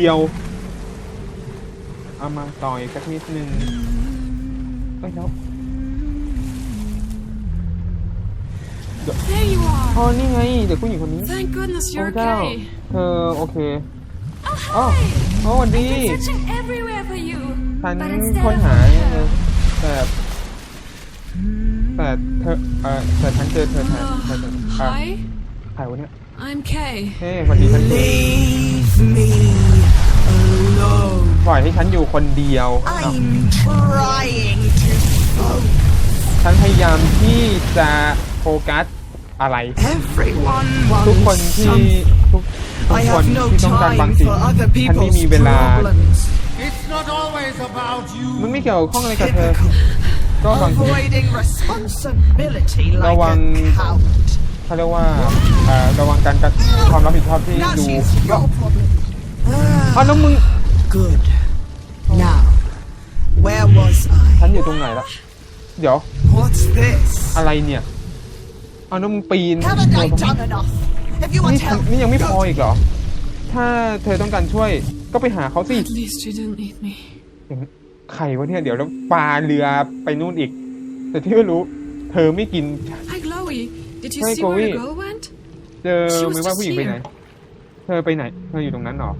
หนึ่งเดียว เอามาต่อยสักนิดนึงเอ้ยแล้ว There you อ๋อ are. นี่ไง เด็กผู้หญิงคนนี้ Thank goodness พระ you're เจ้า okay. เธอโอเค Oh, อ๋อ hi. โอ้สวัสดี I've been searching everywhere for you. ฉัน But instead ค้น of หา her, เนี่ยแต่แต่เธอเออแต่ฉันเจอเธอแทนเธอเธออะ Hi, ใครวะเนี่ย I'm Kay. เฮ้ยสวัสดีฉันเจอ Leave me alone. ปล่อยให้ฉันอยู่คนเดียว I'm trying to focus. ฉันพยายามที่จะโฟกัสอะไร Everyone ทุกคน wants ที่ something. ทุกทุก I คน have no ที่ต้องการบาง time สิ่ง for other ฉันไม่ people's มีเวลา problems. It's not always about you. มึงไม่เกี่ยวข้องอะไรกับเธอ Typical. ก็บางที Avoiding responsibility like a Nawang- coward. เขาเรียกว่าเอ่อระวังการกระความรับผิดชอบที่ Now ดู she's your problem. อ๋อแล้วมึง Good. Now, where was ฉัน I? อยู่ตรงไหนละเดี๋ยว What's this? อะไรเนี่ยเอาแล้วมึงปีน Haven't I done enough? If you นี่ want help, นี่ยังไม่พอ go อีกเหรอ ถ้าเธอต้องการช่วยก็ไปหาเขาสิ At least you didn't need me. อย่างใครวะเนี่ยเดี๋ยวแล้วปลาเรือไปนู่นอีก แต่ที่ไม่รู้ เธอไม่กิน Hi, Chloe. Did you Hi, see where the Chloe. girl went? เจอ She was ไหมว่า just ผู้หญิงไปไหน here. เธอไปไหน เธออยู่ตรงนั้นเหรอ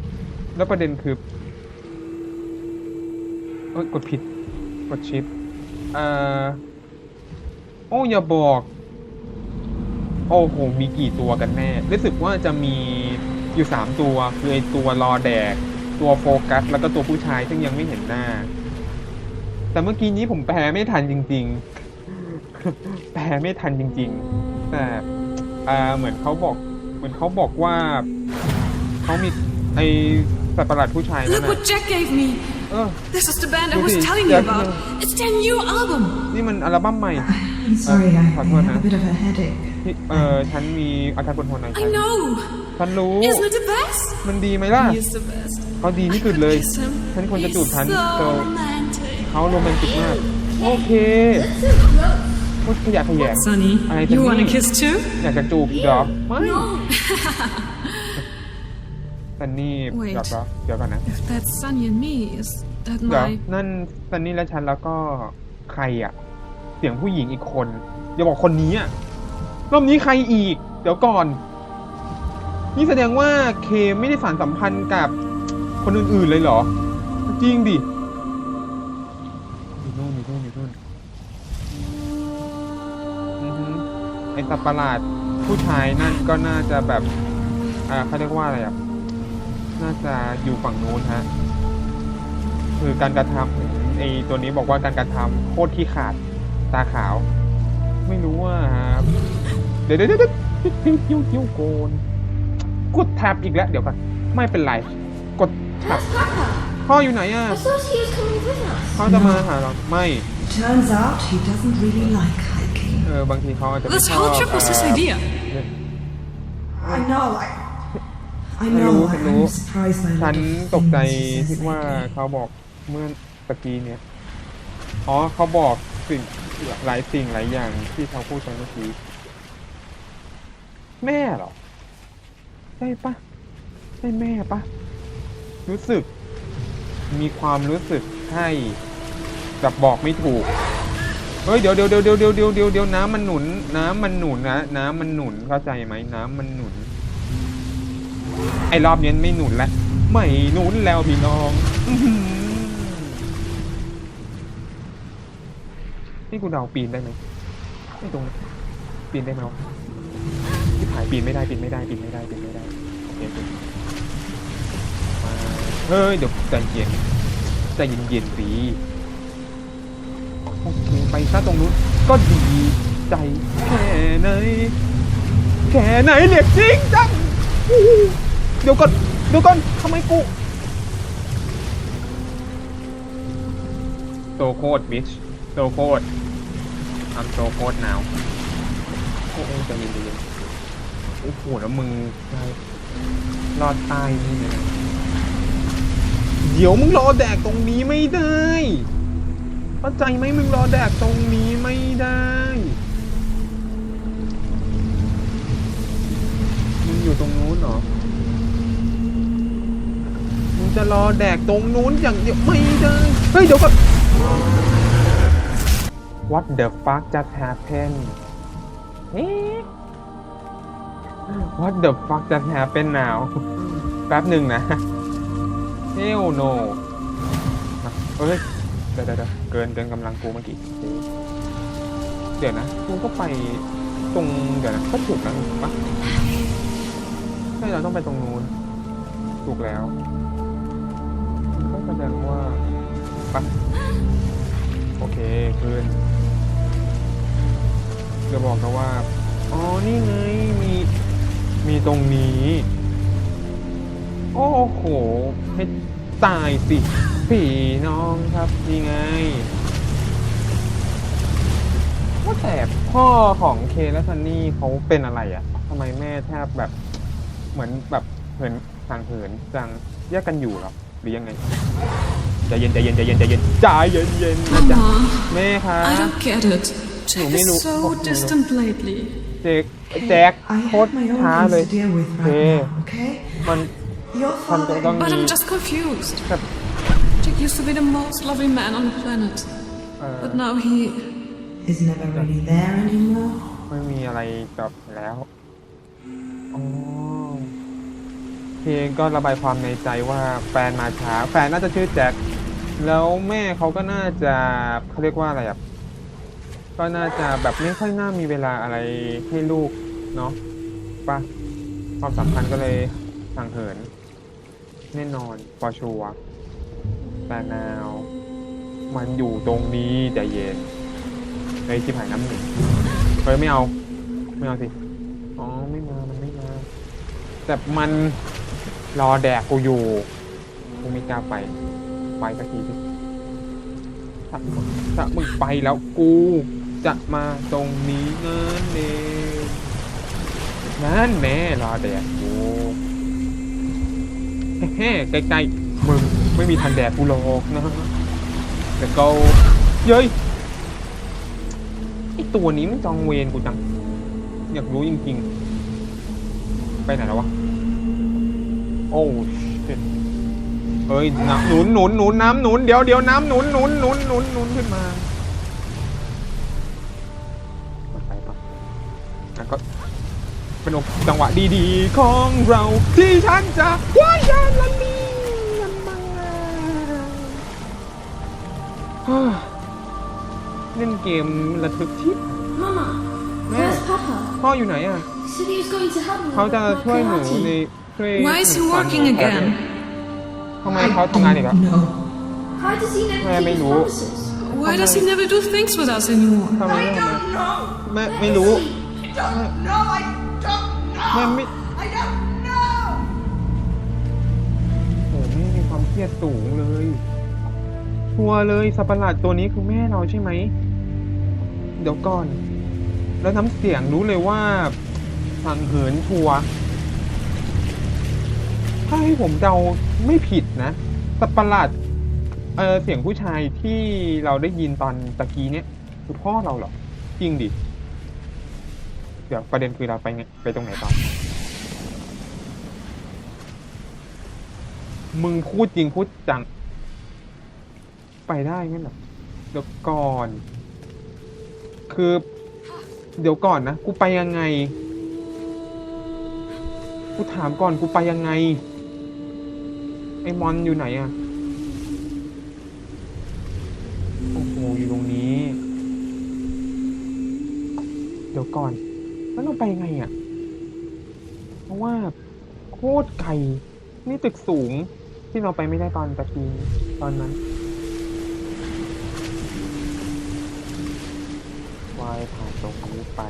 แล้วประเด็นคือ เอ้ยกดผิด กดชิปอ่อโอ้อย่าบอก โอ้โหมีกี่ตัวกันแน่ รู้สึกว่าจะมีอยู่สามตัว คือไอตัวรอแดก ตัวโฟกัส แล้วก็ตัวผู้ชายซึ่งยังไม่เห็นหน้า แต่เมื่อกี้นี้ผมแปลไม่ทันจริง ๆ แปลไม่ทันจริง ๆ แต่อ่าเหมือนเขาบอก เหมือนเขาบอกว่าเขามีไอสัตว์ประหลาดผู้ชายนั่น Look น่ะ what Jack gave me. เออ This is the band I Look was at it. telling you Jack, about. uh, It's their new album. นี่มันอัลบั้มใหม่ I'm sorry, I, I Thật have luôn hả? a bit of a headache. ที่เออฉันมีอาการปวดหัวหน่อย I know. ฉันรู้ Isn't it the best? มันดีไหมล่ะ He's the best. เขาดีที่สุดเลย Kiss him. ฉันควรจะจูบ He's ฉัน so เจอ romantic. เขาโรแมนติกมาก โอเคพูดขยะแขยง Sonny, I you can want a hear. kiss too? อยากจะจูบอีกเหรอไม่ ซันนี่ Wait. เดี๋ยวก่อนเดี๋ยวก่อนนะ If that's Sonny and me, is that เดี๋ยว my นั่นซันนี่และฉันแล้วก็ใครอะเสียงผู้หญิงอีกคนอย่าบอกคนนี้อะรอบนี้ใครอีก เดี๋ยวก่อน นี่แสดงว่าเคไม่ได้สานสัมพันธ์กับคนอื่นๆเลยเหรอ จริงดิอยู่นู่นอยู่นู่นอยู่นู่นอือฮึไอสัตว์ประหลาดผู้ชายนั่นก็น่าจะแบบอ่าเขาเรียกว่าอะไรอะ น่าจะอยู่ฝั่งนู้นฮะคือการกระทำไอตัวนี้บอกว่าการกระทำโคตรขี้ขาดตาขาว ไม่รู้ว่าเดี๋ยวเดี๋ยวเดี๋ยวเดี๋ยวคิ้วคิ้วคิ้วโกนกดแท็บอีกแล้ว เดี๋ยวก่อนไม่เป็นไร กดแท็บพ่ออยู่ไหนอะ thought he was coming with us. เขาจะมาหาเราไม่ Turns out he doesn't really like hiking. เออบางทีเขาอาจจะไม่ This ชอบ whole trip was his เอ่อ idea. I know, I, ฉันรู้ฉันรู้ ฉันตกใจที่ว่าเขาบอกเมื่อตะกี้เนี่ย อ๋อเขาบอกสิ่งหลายสิ่งหลายอย่างที่เขาพูดตอนเมื่อกี้ แม่หรอ ใช่ปะใช่แม่ปะ รู้สึก มีความรู้สึกให้แบบบอกไม่ถูกเฮ้ยเดี๋ยวเดี๋ยวเดี๋ยวเดี๋ยวเดี๋ยวเดี๋ยวเดี๋ยวน้ำมันหนุน น้ำมันหนุนนะ น้ำมันหนุนเข้าใจไหมน้ำมันหนุน ไอ้รอบนี้ไม่หนุนแล้วไม่หนุนแล้วพี่น้องนี่กูเดาปีนได้ไหมไม่ตรงปีนได้ไหมวะที่ถ่ายปีนไม่ได้ปีนไม่ได้ปีนไม่ได้ปีนไม่ได้โอเคโอเคมาเฮ้ยเดี๋ยวใจเย็นใจเย็นเย็นๆสิโอเคไปซะตรงนู้นก็ดีใจแค่ไหนแค่ไหนเรียกจริงจัง เดี๋ยวก่อนเดี๋ยวก่อนทำไมกูโตโคตรบิชโตโคตรทำโตโคตรหนาวโอ้โหจเย็นใจเย็นโอ้โหแล้วมึงได้รอดตายนี่เดี๋ยวมึงรอแดกตรงนี้ไม่ได้เข้าใจไหมมึงรอแดกตรงนี้ไม่ได้ อยู่ตรงนู้นเหรอจะรอแดกตรงนู้นอย่างเดียวไม่ได้เฮ้ยเดี๋ยวก่อน What the fuck just happened เอ๊ What the fuck just happened now แป๊บหนึ่งนะ Hell no เอ้ยเดี๋ยวเดี๋ยวเดี๋ยวเกินเกินกำลังกูเมื่อกี้ เดี๋ยวนะกูก็ไปตรงเดี๋ยวนะก็ถูกแล้วปะ ใช่เราต้องไปตรงนู้น ถูกแล้วก็แสดงว่าปะโอเคคืนจะบอกนะว่า อ๋อ นี่ไง มี มีตรงนี้ โอ้โหให้ตายสิพี่น้องครับ นี่ไงว่าแต่พ่อของเคและซันนี่เขาเป็นอะไรอะ่ะทำไมแม่แทบแบบ เหมือนแบบเหินห่างเหินจังแยกกันอยู่เหรอหรือยังไงใจเย็นใจเย็นใจเย็นใจเย็นใจเย็นเย็นนะจ๊ะ Mama, แม่คะ I don't get it. Jack me no- is so oh, no. distant lately. เจ๊กแจ็ค I โคตร have my own ช้า things เลย to deal with โอเค right now, okay? มัน Your มันจะ father ต้อง But มี I'm just confused. แบบ Jack used to be the most loving man on the planet. เอ่อ But now he. is never really there anymore. ไม่มีอะไรกับแล้วอ๋อ เพลงก็ระบายความในใจว่าแฟนมาช้า แฟนน่าจะชื่อแจ็คแล้วแม่เขาก็น่าจะเขาเรียกว่าอะไรอะก็น่าจะแบบไม่ค่อยน่ามีเวลาอะไรให้ลูกเนาะปะความสัมพันธ์ก็เลยห่งเหินแน่นอนปอชัวแต่นาว มันอยู่ตรงนี้ใจเย็นเฮ้ยชิบหายน้ำหนึ่งเฮ้ยไม่เอา ไม่เอาสิ อ๋อ ไม่มา มันไม่มา แต่มัน รอแดกกูอยู่กูไม่กล้าไป ไปสักทีสิถ้าถ้ามึงไปแล้วกูจะมาตรงนี้นั่นเองนั่นแน่รอแดกกูแฮ่ใกล้ๆมึงไม่มีทางแดกกูหรอกนะแต่ก็เย้ยไอตัวนี้มันจองเวรกูจัง อยากรู้จริงๆ ไปไหนแล้ววะ โอ้ shit เฮ้ยน้ำหนุนหนุนหนุนน้ำหนุนเดี๋ยวเดี๋ยวน้ำหนุนหนุนหนุนหนุนหนุนขึ้นมาไปปะก็เป็นจังหวะดีๆของเราที่ฉันจะว่ายานละนีมันมาฮ่าเล่นเกมระทึกทิพย์ Mama, where's Papa? พ่ออยู่ไหนอะ He said he was going to help me เขา with จะ my ช่วยหนู karate. ใน Why is he หนูสอน working หนู again? ทำไมเขาทำงานอีกแล้ว No. Why does he never Yeah, keep may his know. promises? Why does he never do things with us anymore? ทำไม I ไม่ทำไม don't know. ไม่ไม่รู้ I don't know. I don't แม่ know. ไม่ I don't know. โอ้ไม่มีความเครียดสูงเลย ชัวร์เลยสัตว์ประหลาดตัวนี้คือแม่เราใช่ไหม เดี๋ยวก่อน แล้วน้ำเสียงรู้เลยว่าห่างเหินชัวร์ ถ้าให้ผมเดาไม่ผิดนะสัตว์ประหลาดเออเสียงผู้ชายที่เราได้ยินตอนตะกี้เนี่ยคือพ่อเราเหรอจริงดิเดี๋ยวประเด็นคือเราไปไงไปตรงไหนต่อมึงพูดจริงพูดจัง ไปได้งั้นเหรอเดี๋ยวก่อน คือ เดี๋ยวก่อนนะ กูไปยังไง กูถามก่อนกูไปยังไง ไอ้มอนอยู่ไหนอะโอ้โห อยู่ตรงนี้ เดี๋ยวก่อน แล้วเราไปยังไงอะเพราะว่าโคตรไกล นี่ตึกสูงที่เราไปไม่ได้ตอนตะกี้ตอนนั้นวายผ่านตรงนี้ไป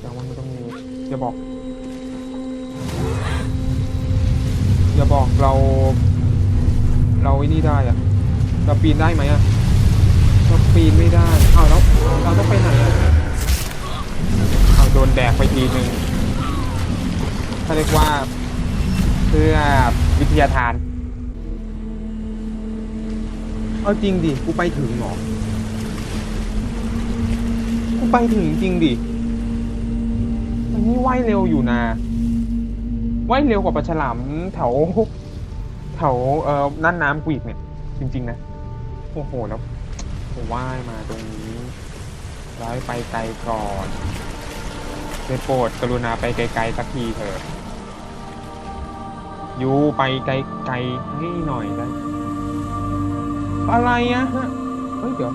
แต่ว่ามันต้องมีอย่าบอก อย่าบอกเรา เราไอ้นี่ได้อะเราปีนได้ไหมอะเราปีนไม่ได้อ้าวแล้วเราต้องไปไหนอะเอาโดนแดกไปทีหนึ่งเขาเรียกว่าเพื่อวิทยาทาน เอาจริงดิ กูไปถึงหรอ กูไปถึงจริงดิอันนี้ว่ายเร็วอยู่นะ ว่ายเร็วกว่าปลาฉลามแถวแถวเอ่อน่านน้ำกูอีกเนี่ย จริง ๆ นะ โอ้โหแล้วผมว่ายมาตรงนี้ร้อยไปไกลก่อนได้โปรดกรุณาไปไกลๆสักทีเถอะยูไปไกลๆให้หน่อยได้อะไรอะฮะเฮ้ยเดี๋ยว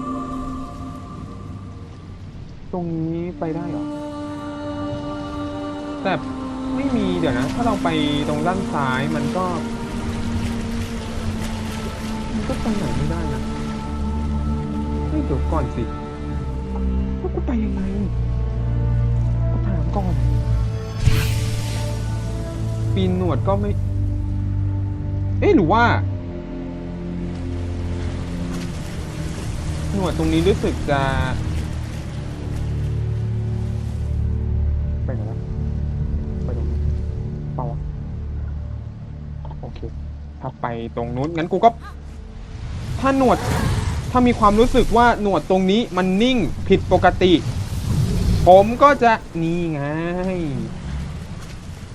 ตรงนี้ไปได้เหรอแต่ ไม่มีเดี๋ยวนะ ถ้าเราไปตรงด้านซ้ายมันก็ มันก็ไปไหนไม่ได้นะเฮ้ยเดี๋ยวก่อนสิแล้วกูไปยังไงกูถามก่อน ปีนหนวดก็ไม่ เอ๊ะหรือว่า หนวดตรงนี้รู้สึกจะ ถ้าไปตรงนู้นงั้นกูก็ ถ้าหนวด ถ้ามีความรู้สึกว่าหนวดตรงนี้มันนิ่งผิดปกติ ผมก็จะนี่ไง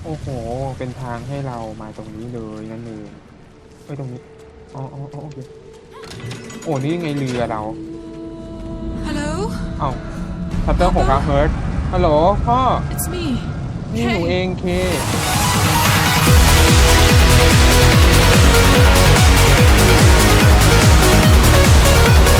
โอ้โห เป็นทางให้เรามาตรงนี้เลยนั่นเองเอ้ยตรงนี้อ๋ออ๋ออ๋อโอเคโอ้นี่ไงเรือเรา Hello? เอ้าชัตเตอร์หกอะเฮิร์ตฮัลโหลพ่อ It's me. นี่หนู Kay. เองเค Thank you.